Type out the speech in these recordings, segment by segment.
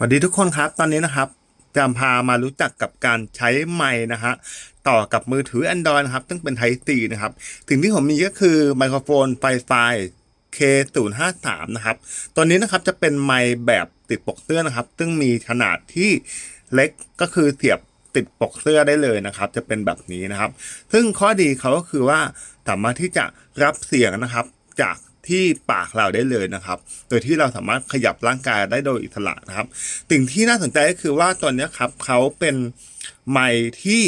สวัสดีทุกคนครับตอนนี้นะครับจะพามารู้จักกับการใช้ไมค์นะฮะต่อกับมือถือ Android นะครับ ซึ่งเป็น Type C นะครับสิ่งที่ผมมีก็คือไมโครโฟนไฟไฟ K053 นะครับ ตัวนี้นะครับจะเป็นไมค์แบบติดปกเสื้อนะครับ ซึ่งมีขนาดที่เล็กก็คือเสียบติดปกเสื้อได้เลยนะครับ จะเป็นแบบนี้นะครับ ซึ่งข้อดีเขาก็คือว่าสามารถที่จะรับเสียงนะครับจาก ที่ปากเราได้เลยนะครับ โดยที่เราสามารถขยับร่างกายได้โดยอิสระนะครับสิ่งที่น่าสนใจก็คือว่าตัวนี้ครับเขาเป็นไมค์ที่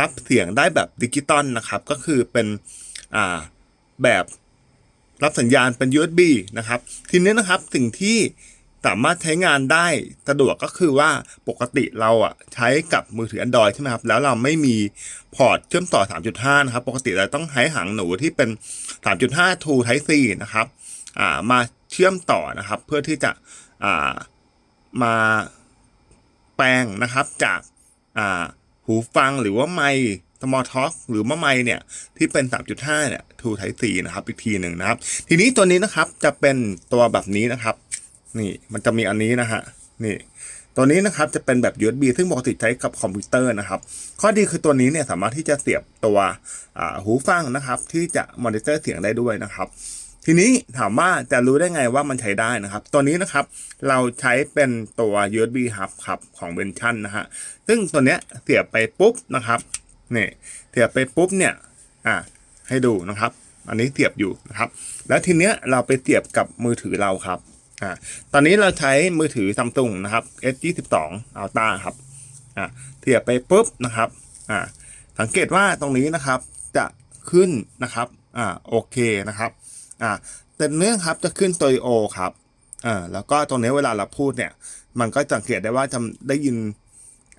รับเสียงได้แบบดิจิตอลนะครับ ก็คือเป็นอ่าแบบรับสัญญาณเป็น USB นะครับ ทีนี้นะครับสิ่งที่สามารถใช้งานได้สะดวกก็คือว่าปกติเราอะใช้กับมือถือ Android ใช่ไหมครับ แล้วเราไม่มีพอร์ตเชื่อมต่อ 3.5 นะครับ ปกติเราต้องใช้หางหนูที่เป็น 3.5 True Type C นะครับมาเชื่อมต่อนะครับ เพื่อที่จะามาแปลงนะครับจากาหูฟังหรือว่าไมค์ small talk หรือว่าไมค์เนี่ย ที่เป็น 3.5 เนี่ย True Type C นะครับ อีกทีหนึ่งนะครับ ทีนี้ตัวนี้นะครับจะเป็นตัวแบบนี้นะครับ นี่มันจะมีอันนี้นะฮะนี่ ตัวนี้นะครับจะเป็นแบบ USB ซึ่งปกติใช้กับคอมพิวเตอร์นะครับ ข้อดีคือตัวนี้เนี่ยสามารถที่จะเสียบตัวหูฟังนะครับ ที่จะมอนิเตอร์เสียงได้ด้วยนะครับทีนี้ถามว่าจะรู้ได้ไงว่ามันใช้ได้นะครับ ตัวนี้นะครับเราใช้เป็นตัว USB hub ครับของเวนชั่นนะฮะ ซึ่งตัวเนี้ยเสียบไปปุ๊บนะครับนี่เสียบไปปุ๊บเนี่ยอะให้ดูนะครับ อันนี้เสียบอยู่นะครับ แล้วทีเนี้ยเราไปเสียบกับมือถือเราครับ อ่าตอนนี้เราใช้มือถือซัมซุงนะครับ S22 Ultra ครับอ่าเสียบไปปุ๊บนะครับอ่าสังเกตว่าตรงนี้นะครับ จะขึ้นนะครับอ่าโอเคนะครับอ่าแต่เนื้องครับจะขึ้นตัวโอครับอ่าแล้วก็ตรงนี้เวลาเราพูดเนี่ย มันก็สังเกตได้ว่าจะได้ยิน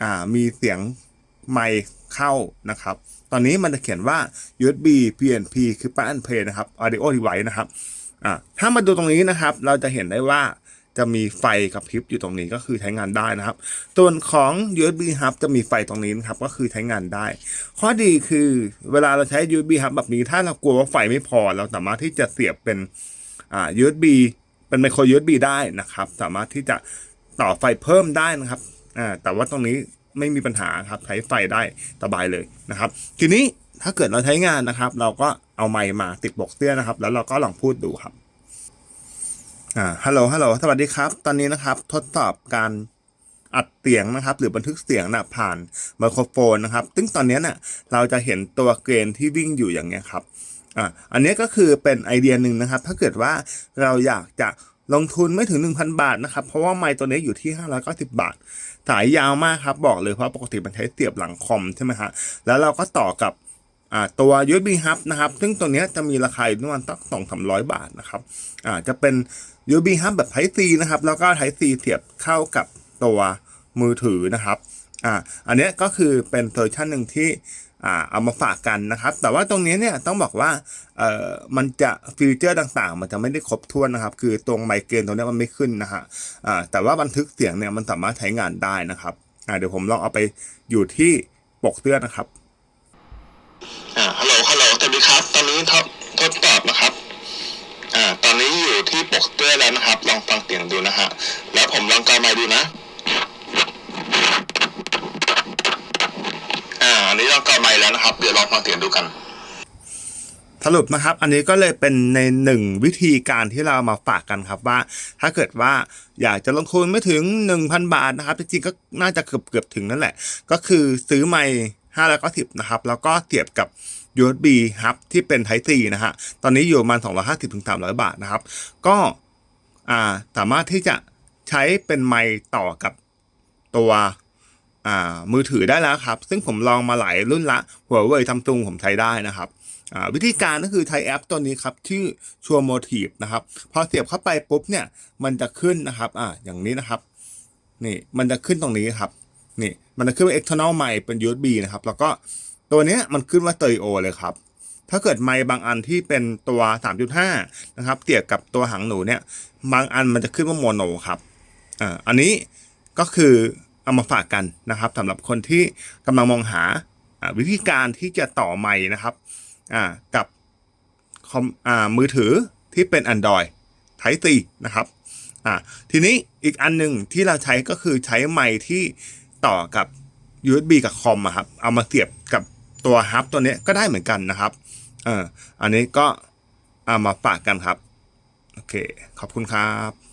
อ่ามีเสียงไมค์เข้านะครับ ตอนนี้มันจะเขียนว่า USB PNP คือ Plug and Play นะครับ Audio Device นะครับ อ่าถ้ามาดูตรงนี้นะครับ เราจะเห็นได้ว่าจะมีไฟกับพริบอยู่ตรงนี้ก็คือใช้งานได้นะครับ ส่วนของ USB Hub จะมีไฟตรงนี้นะครับ ก็คือใช้งานได้ ข้อดีคือเวลาเราใช้ USB Hub แบบนี้ถ้าเรากลัวว่าไฟไม่พอ เราสามารถที่จะเสียบเป็นอ่า USB เป็นไมโคร USB ได้นะครับ สามารถที่จะต่อไฟเพิ่มได้นะครับอ่าแต่ว่าตรงนี้ไม่มีปัญหาครับใช้ไฟได้สบายเลยนะครับ ทีนี้ ถ้าเกิดเราใช้งานนะครับ เราก็เอาไมค์มาติดปกเสื้อนะครับ แล้วเราก็ลองพูดดูครับอ่าฮัลโหลฮัลโหลสวัสดีครับ ตอนนี้นะครับ ทดสอบการอัดเสียงนะครับ หรือบันทึกเสียงนะผ่านไมโครโฟนนะครับ ซึ่งตอนนี้เนี่ยเราจะเห็นตัวเกรนที่วิ่งอยู่อย่างเงี้ยครับอ่าอันนี้ก็คือเป็นไอเดียหนึ่งนะครับ ถ้าเกิดว่าเราอยากจะลงทุนไม่ถึง 1,000 บาทนะครับ เพราะว่าไมค์ตัวนี้อยู่ที่ 590 บาท สายยาวมากครับ บอกเลยเพราะปกติมันใช้เสียบหลังคอมใช่ไหมฮะแล้วเราก็ต่อกับ ตัว USB Hub นะครับ ซึ่งตัวนี้จะมีราคาอยู่ประมาณสักสองสามร้อยบาทนะครับจะเป็น USB Hub แบบ Type C นะครับ แล้วก็ Type C เสียบเข้ากับตัวมือถือนะครับอ่าอันนี้ก็คือเป็นเวอร์ชันหนึ่งที่อ่าเอามาฝากกันนะครับ แต่ว่าตรงนี้เนี่ยต้องบอกว่าเอ่อมันจะฟีเจอร์ต่างๆ มันจะไม่ได้ครบถ้วนนะครับ คือตรงไมเกรนตรงนี้มันไม่ขึ้นนะฮะอ่าแต่ว่าบันทึกเสียงเนี่ยมันสามารถใช้งานได้นะครับอ่าเดี๋ยวผมลองเอาไปอยู่ที่ปกเสื้อนะครับ อ่า ฮัลโหล ฮัลโหล สวัสดี ครับ ตอนนี้ทดทดสอบนะครับ อ่า ตอนนี้อยู่ที่ปกเตื้อแล้วนะครับ ลองฟังเสียงดูนะฮะ แล้วผมลองกาไมค์ดูนะ อ่า อันนี้ลองกาไมค์แล้วนะครับ เดี๋ยวลองฟังเสียงดูกันสรุปนะครับ อันนี้ก็เลยเป็นในหนึ่งวิธีการที่เรามาฝากกันครับว่า ถ้าเกิดว่าอยากจะลงทุนไม่ถึง 1,000 บาทนะครับ จริงๆก็น่าจะเกือบเกือบถึงนั่นแหละ ก็คือซื้อไมค์5แล้วก็10นะครับ แล้วก็เสียบกับ USB Hub ที่เป็น Type C นะฮะ ตอนนี้อยู่ประมาณ 250ถึง300 บาทนะครับ ก็สามารถที่จะใช้เป็นไมค์ต่อกับตัวมือถือได้แล้วครับ ซึ่งผมลองมาหลายรุ่นละ หัวเว่ยซัมซุงผมใช้ได้นะครับวิธีการก็คือใช้แอปตัวนี้ครับชื่อชัวโมทีฟนะครับพอเสียบเข้าไปปุ๊บเนี่ยมันจะขึ้นนะครับอ่าอย่างนี้นะครับนี่มันจะขึ้นตรงนี้ครับนี่มันจะขึ้นว่า external mic เป็น USB นะครับ แล้วก็ ตัวนี้มันขึ้นว่า stereo เลยครับ ถ้าเกิดไมค์บางอันที่เป็นตัว 3.5 นะครับเสียบกับตัวหางหนูเนี่ย บางอันมันจะขึ้นว่าโมโนครับอ่าอันนี้ก็คือเอามาฝากกันนะครับสำหรับคนที่กำลังมองหาวิธีการที่จะต่อไมค์นะครับอ่ากับคอมอ่ามือถือที่เป็น Android Type C นะครับอะทีนี้อีกอันหนึ่งที่เราใช้ก็คือใช้ไมค์ที่ต่อกับ USB กับคอมครับเอามาเสียบกับ ตัวฮับตัวนี้ก็ได้เหมือนกันนะครับเอออันนี้ก็เอามาฝากกันครับ โอเค ขอบคุณครับ